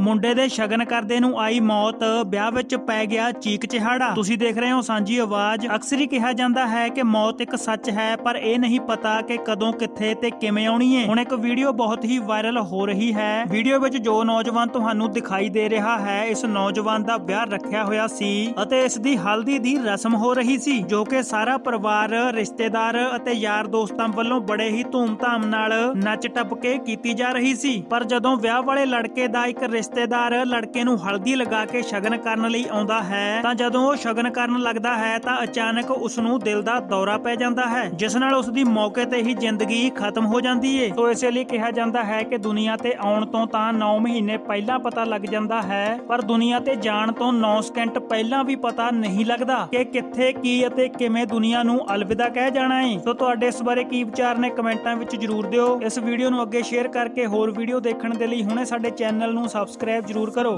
ਮੁੰਡੇ ਦੇ ਸ਼ਗਨ ਕਰਦੇ ਨੂੰ ਆਈ ਮੌਤ, ਵਿਆਹ ਵਿੱਚ ਪੈ ਗਿਆ ਚੀਕ ਚਿਹਾੜਾ। ਤੁਸੀਂ ਦੇਖ ਰਹੇ ਹੋ ਸਾਂਝੀ ਆਵਾਜ਼। ਅਕਸਰ ਹੀ ਕਿਹਾ ਜਾਂਦਾ ਹੈ ਕਿ ਮੌਤ ਇੱਕ ਸੱਚ ਹੈ, ਪਰ ਇਹ ਨਹੀਂ ਪਤਾ ਕਿ ਕਦੋਂ, ਕਿੱਥੇ ਤੇ ਕਿਵੇਂ ਆਉਣੀ ਹੈ ਹੁਣ ਇੱਕ ਵੀਡੀਓ ਬਹੁਤ ਹੀ ਵਾਇਰਲ ਹੋ ਰਹੀ ਹੈ। ਵੀਡੀਓ ਵਿੱਚ ਜੋ ਨੌਜਵਾਨ ਤੁਹਾਨੂੰ ਦਿਖਾਈ ਦੇ ਰਿਹਾ ਹੈ, ਇਸ ਨੌਜਵਾਨ ਦਾ ਵਿਆਹ ਰੱਖਿਆ ਹੋਇਆ ਸੀ ਅਤੇ ਇਸ ਦੀ ਹਲਦੀ ਦੀ ਰਸਮ ਹੋ ਰਹੀ ਸੀ, ਜੋ ਕਿ ਸਾਰਾ ਪਰਿਵਾਰ, ਰਿਸ਼ਤੇਦਾਰ ਅਤੇ ਯਾਰ ਦੋਸਤਾਂ ਵੱਲੋਂ ਬੜੇ ਹੀ ਧੂਮ-ਧਾਮ ਨਾਲ ਨੱਚ ਟੱਪ ਕੇ ਕੀਤੀ ਜਾ ਰਹੀ ਸੀ। ਪਰ ਜਦੋਂ ਵਿਆਹ ਵਾਲੇ ਲੜਕੇ ਦਾ ਇੱਕ ਰਿਸ਼ਤੇਦਾਰ ਲੜਕੇ ਨੂੰ ਹਲਦੀ ਲਗਾ ਕੇ ਸ਼ਗਨ ਕਰਨ ਲਈ ਆਉਂਦਾ ਹੈ, ਤਾਂ ਜਦੋਂ ਉਹ ਸ਼ਗਨ ਕਰਨ ਲੱਗਦਾ ਹੈ, ਤਾਂ ਅਚਾਨਕ ਉਸ ਨੂੰ ਦਿਲ ਦਾ ਦੌਰਾ ਪੈ ਜਾਂਦਾ ਹੈ, ਜਿਸ ਨਾਲ ਉਸ ਦੀ ਮੌਕੇ ਤੇ ਹੀ ਜ਼ਿੰਦਗੀ ਖਤਮ ਹੋ ਜਾਂਦੀ ਏ। ਸੋ ਇਸੇ ਲਈ ਕਿਹਾ ਜਾਂਦਾ ਹੈ ਕਿ ਦੁਨੀਆ ਤੇ ਆਉਣ ਤੋਂ ਤਾਂ 9 ਮਹੀਨੇ ਪਹਿਲਾਂ ਪਤਾ ਲੱਗ ਜਾਂਦਾ ਹੈ, ਪਰ ਦੁਨੀਆ ਤੇ ਜਾਣ ਤੋਂ 9 ਸਕਿੰਟ ਪਹਿਲਾਂ ਵੀ ਪਤਾ ਨਹੀਂ ਲੱਗਦਾ ਕਿ ਕਿੱਥੇ, ਕੀ ਅਤੇ ਕਿਵੇਂ ਦੁਨੀਆ ਨੂੰ ਅਲਵਿਦਾ ਕਹਿ ਜਾਣਾ ਏ। ਸੋ ਤੁਹਾਡੇ ਇਸ ਬਾਰੇ ਕੀ ਵਿਚਾਰ ਨੇ ਕਮੈਂਟਾਂ ਵਿੱਚ ਜਰੂਰ ਦਿਓ। ਇਸ ਵੀਡੀਓ ਨੂੰ ਅੱਗੇ ਸ਼ੇਅਰ ਕਰਕੇ ਹੋਰ ਵੀਡੀਓ ਦੇਖਣ ਦੇ ਲਈ ਹੁਣੇ ਸਾਡੇ ਚੈਨਲ ਨੂੰ ਸਬਸਕ੍ਰਾਈਬ ਜਰੂਰ ਕਰੋ।